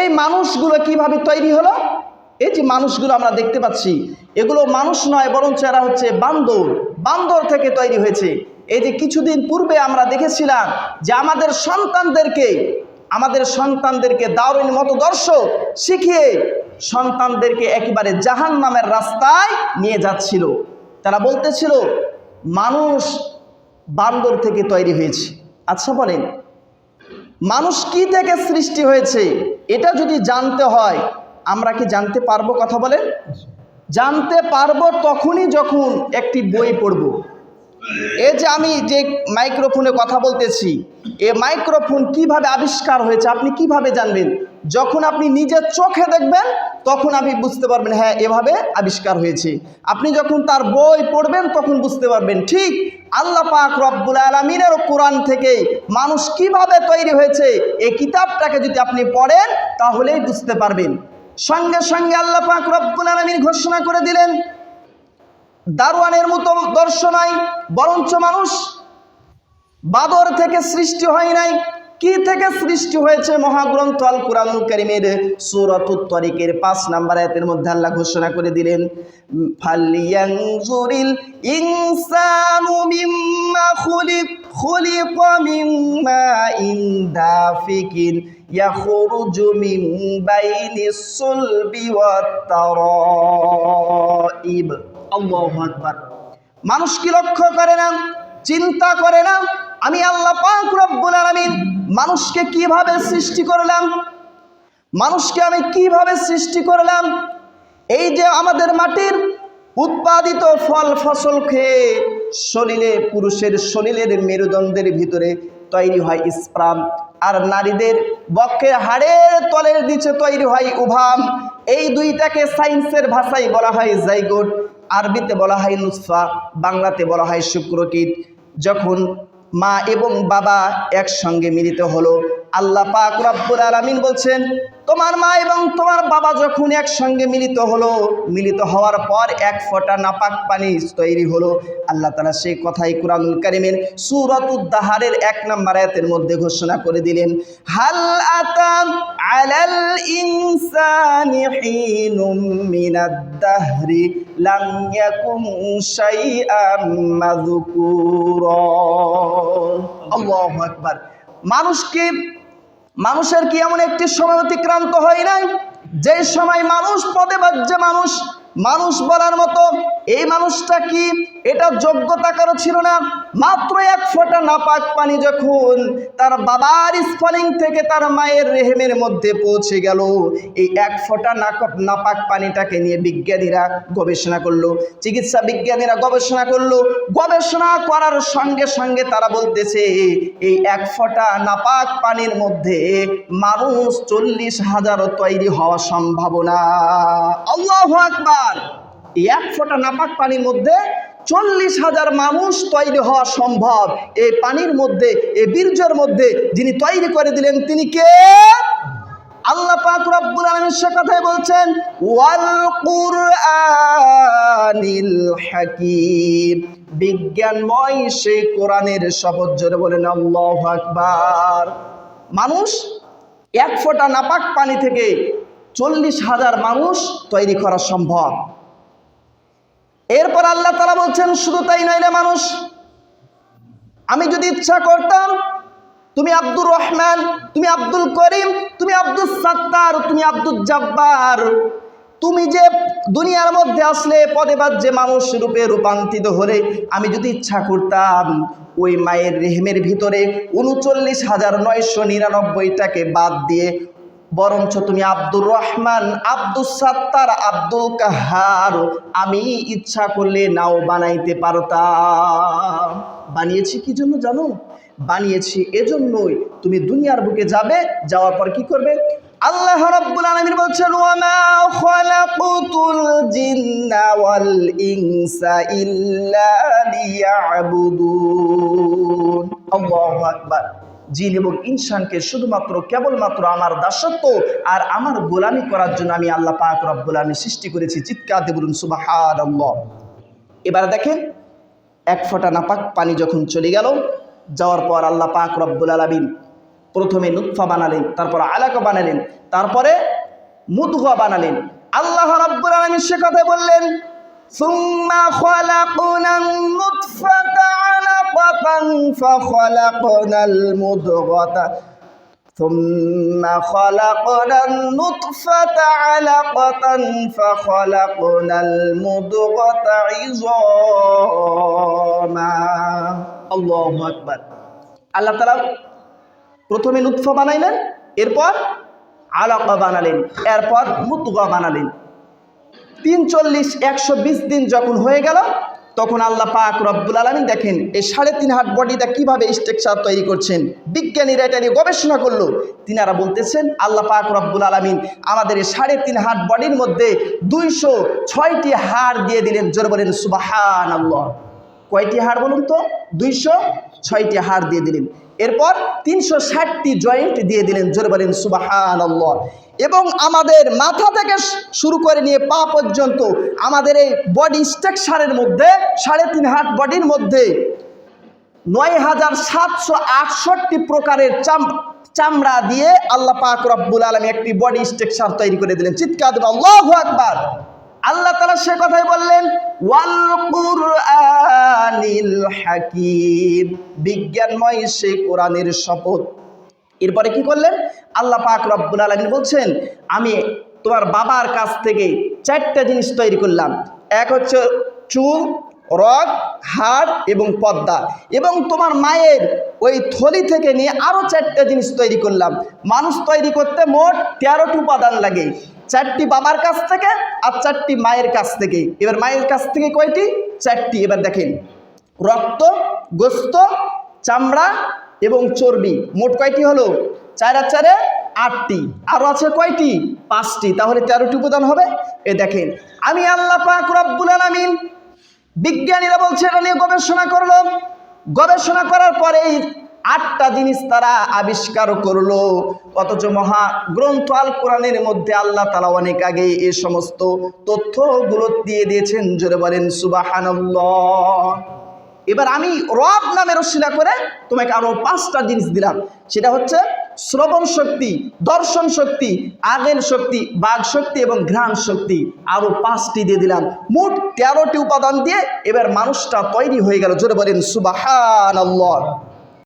এই মানুষগুলো কীভাবে তৈরি হলো? এই যে মানুষগুলো আমরা দেখতে পাচ্ছি, এগুলো মানুষ নয়, বরঞ্চ এরা হচ্ছে বান্দর। বান্দর থেকে তৈরি হয়েছে। এই যে কিছুদিন পূর্বে আমরা দেখেছিলাম যে আমাদের সন্তানদেরকে আমাদের সন্তানদেরকে দারুণ মতদর্শ শিখিয়ে সন্তানদেরকে একেবারে জাহান নামের রাস্তায় নিয়ে যাচ্ছিল। তারা বলতেছিল, মানুষ বান্দর থেকে তৈরি হয়েছে। আচ্ছা বলেন মানুষ কি থেকে সৃষ্টি হয়েছে, এটা যদি জানতে হয়, আমরা কি জানতে পারব কথা বলেন? জানতে পারব তখনই যখন একটি বই পড়ব। এই যে আমি যে মাইক্রোফোনে কথা বলতেছি, এ মাইক্রোফোন কীভাবে আবিষ্কার হয়েছে, আপনি কীভাবে জানবেন? যখন আপনি নিজের চোখে দেখবেন, তখন আপনি বুঝতে পারবেন হ্যাঁ এভাবে আবিষ্কার হয়েছে। আপনি যখন তার বই পড়বেন, তখন বুঝতে পারবেন, ঠিক আল্লাহ পাক রব্বুল আলমিনের কোরআন থেকে মানুষ কীভাবে তৈরি হয়েছে এই কিতাবটাকে যদি আপনি পড়েন, তাহলেই বুঝতে পারবেন। সঙ্গে সঙ্গে আল্লাহ পাক রব্বুল আলমিন ঘোষণা করে দিলেন, দারোয়ানের মতো দর্শনাই বরঞ্চ মানুষ বাদর থেকে সৃষ্টি হয় নাই। কি থেকে সৃষ্টি হয়েছে মহাগ্রন্থ আল কুরআনুল কারীমের সূরাতুত তরিকের পাঁচ নাম্বার আয়াতের মধ্যে আল্লাহ ঘোষণা করে দিলেন ফালিয়ানজুরিল ইনসানু মিম্মা খুলিক, খুলিকা মিম্মা ইন দাফিকিন ইয়াখরুজু মিন বাইনিস সুলবি ওয়াত তারাইব আল্লাহু আকবার। মানুষ কি লক্ষ্য করে না? চিন্তা করে না? আমি আল্লাহ পাক রব্বুল আলামিন মানুষকে কীভাবে সৃষ্টি করলাম? মানুষকে আমি কীভাবে সৃষ্টি করলাম? এই যে আমাদের মাটির উৎপাদিত ফল, ফসল খেয়ে শরীরে পুরুষের শরীরের মেরুদণ্ডের ভিতরে তৈরি হয় স্প্রাম। আর নারীদের বক্ষের হাড়ের তলের নিচে তৈরি হয় উভাম। এই দুইটাকে সায়েন্সের ভাষায় বলা হয় জাইগোট, আরবিতে বলা হয় নুসফা, বাংলাতে বলা হয় শুক্রকীট। যখন মা এবং বাবা একসঙ্গে মিলিত হলো। আল্লাহ পাক রব্বুল আলামিন বলছেন, তোমার মা এবং তোমার বাবা যখন একসঙ্গে মিলিত হলো, মিলিত হওয়ার পর এক ফোঁটা নাপাক পানি তৈরি হলো। আল্লাহ তালা সেই কথাই কুরআনুল কারিমের সুরাতুদ্দাহারের এক নম্বর আয়াতের মধ্যে ঘোষণা করে দিলেন, হাল আতাম আলাল ইনসানি হিনুম মিনাদ দাহরি লাম ইয়াকুম শাইআম মাযকুরা। আল্লাহু আকবার। মানুষকে মানুষের কি এমন একটি সময় অতিক্রান্ত হয় নাই? যে সময় মানুষ পদে বাজ্যে মানুষ মানুষ বলার মতো এই মানুষটা কি? এটা যোগ্যতা কারও ছিল না। মাত্র এক ফোঁটা নাপাক পানি যখন তার বাবার স্ফলিং থেকে তার মায়ের রেহেমের মধ্যে পৌঁছে গেল। এই এক ফোঁটা নাপাক পানিটাকে নিয়ে বিজ্ঞানীরা গবেষণা করল। চিকিৎসা বিজ্ঞানীরা গবেষণা করল। গবেষণা করার সঙ্গে সঙ্গে তারা বলতেছে, এই এক ফোঁটা নাপাক পানির মধ্যে মানুষ চল্লিশ হাজার তৈরি হওয়া সম্ভাবনা। আল্লাহ আকবার! এক ফোঁটা নাপাক পানির মধ্যে চল্লিশ হাজার মানুষ তৈরি হওয়া সম্ভব। এই পানির মধ্যে, এই বীর্যের মধ্যে যিনি তৈরি করে দিলেন, তিনি কে? আল্লাহ পাক রব্বুল সে কথাই বলছেন, ওয়াল কুরআনিল হাকীম। বিজ্ঞানময় সেই কোরআনের শপথ জোরে বলেন, আল্লাহু আকবার। মানুষ এক ফোঁটা নাপাক পানি থেকে চল্লিশ হাজার মানুষ তৈরি করা সম্ভব। এরপর আল্লাহ তারা বলছেন, শুধু তাই নয় মানুষ, আমি যদি ইচ্ছা করতাম, তুমি আব্দুর রহমান, তুমি আব্দুল করিম, তুমি আব্দুল সাত্তার, তুমি আব্দুল জব্বার, তুমি যে দুনিয়ার মধ্যে আসলে পদে যে মানুষ রূপে রূপান্তরিত হলে আমি যদি ইচ্ছা করতাম, ওই মায়ের রেহেমের ভিতরে উনচল্লিশ হাজার নয়শো নিরানব্বইটাকে বাদ দিয়ে বরঞ্চ তুমি আব্দুর রহমান আব্দুল সাত্তার, আব্দুল কাহার, আমি ইচ্ছা করলে নাও বানাইতে পারতাম। বানিয়েছি কি জন্য জানো? বানিয়েছি এজন্যই তুমি দুনিয়ার বুকে যাবে, যাওয়ার পর কি করবে? আল্লাহ রাব্বুল আলামিন বলছেন, ওয়ামা খালাকুতুল জিন্না ওয়াল ইনসা ইল্লা লিয়াবুদুন। আল্লাহু আকবার। জিন এবং ইনসানকে শুধুমাত্র, কেবলমাত্র আমার দাসত্ব আর আমার গোলামি করার জন্য আমি আল্লাহ পাক রব্বুল আমি সৃষ্টি করেছি। চিৎকার দিয়ে বলুন সুবাহান এবার দেখেন, এক ফোঁটা নাপাক পানি যখন চলে গেল, যাওয়ার পর আল্লাহ পাক রব্বুল আলমিন প্রথমে নুৎফা বানালেন, তারপর আলাকা বানালেন, তারপরে মুদুয়া বানালেন। আল্লাহ রব্বুল আলমিন সে কথা বললেন, সুম্মা খলাকুনা মুতফাকা علقة فخلقنا المضغة ثم خلقنا النطفة علقة فخلقنا المضغة عظاما الله أكبر আল্লাহ তালা প্রথমে নুৎফা বানাইলেন এরপর আলাকা বানালেন এরপর মুতগা বানালেন তিন চল্লিশ একশো বিশ দিন যখন হয়ে গেল তখন আল্লাহ পাক রব্বুল আলমিন দেখেন, এই সাড়ে তিন হাট বডিটা কীভাবে স্ট্রাকচার তৈরি করছেন? বিজ্ঞানীরা এটা নিয়ে গবেষণা করল। তিনারা বলতেছেন, আল্লাহ পাক রব্বুল আলমিন আমাদের এই সাড়ে তিন হাট বডির মধ্যে দুইশো ছয়টি হাড় দিয়ে দিলেন। জোর বলেন সুবাহান আল্লাহ কয়টি হাড় বলুন তো? দুইশো ছয়টি হাড় দিয়ে দিলেন। এরপর তিনশো ষাটটি জয়েন্ট দিয়ে দিলেন, জোরে বলেন সুবাহান এবং আমাদের মাথা থেকে শুরু করে নিয়ে পা পর্যন্ত আমাদের এই বডি স্ট্রাকচারের মধ্যে, সাড়ে তিন হাত বডির মধ্যে নয় হাজার সাতশো আটষট্টি প্রকারের চাম, চামড়া দিয়ে আল্লাহ পাক রব্বুল আলমী একটি বডি স্ট্রাকচার তৈরি করে দিলেন। চিৎকার আল্লাহ আকবার! আল্লাহ তালা সে কথাই বললেন ওয়াল কুরআনিল হাকিম বিজ্ঞানময় সে কোরআনের শপথ। এরপরে কি করলেন? আল্লাহ পাক রব্বুল আলমিন বলছেন, আমি তোমার বাবার কাছ থেকে চারটা জিনিস তৈরি করলাম। এক হচ্ছে চুল, রগ, হাড় এবং পদ্মা এবং তোমার মায়ের ওই থলি থেকে নিয়ে আরও চারটা জিনিস তৈরি করলাম। মানুষ তৈরি করতে মোট তেরোটি উপাদান লাগে। চারটি বাবার কাছ থেকে আর চারটি মায়ের কাছ থেকে। এবার মায়ের কাছ থেকে কয়টি? চারটি। এবার দেখেন, রক্ত, গোস্ত, চামড়া এবং চর্বি, মোট কয়টি হলো? চার আর চারে আটটি। আর আছে কয়টি? পাঁচটি। তাহলে তেরোটি উপাদান হবে। এ দেখেন, আমি আল্লাহ পাক রব্বুল আলামিন বিজ্ঞানীরা বলছে, এটা নিয়ে গবেষণা করল গবেষণা করার পরে আটটা জিনিস তারা আবিষ্কার করল। অথচ মহা গ্রন্থ আল কোরআনের মধ্যে আল্লাহ তালা অনেক আগে এ সমস্ত তথ্যগুলো দিয়ে দিয়েছেন। জোরে বলেন সুবাহান্লাহ এবার আমি রব নামের রসিলা করে তোমাকে আরও পাঁচটা জিনিস দিলাম। সেটা হচ্ছে শ্রবণ শক্তি, দর্শন শক্তি, আগের শক্তি বাঘ শক্তি এবং ঘ্রাণ শক্তি। আরও পাঁচটি দিয়ে দিলাম। মোট তেরোটি উপাদান দিয়ে এবার মানুষটা তৈরি হয়ে গেল। জোরে বলেন সুবাহান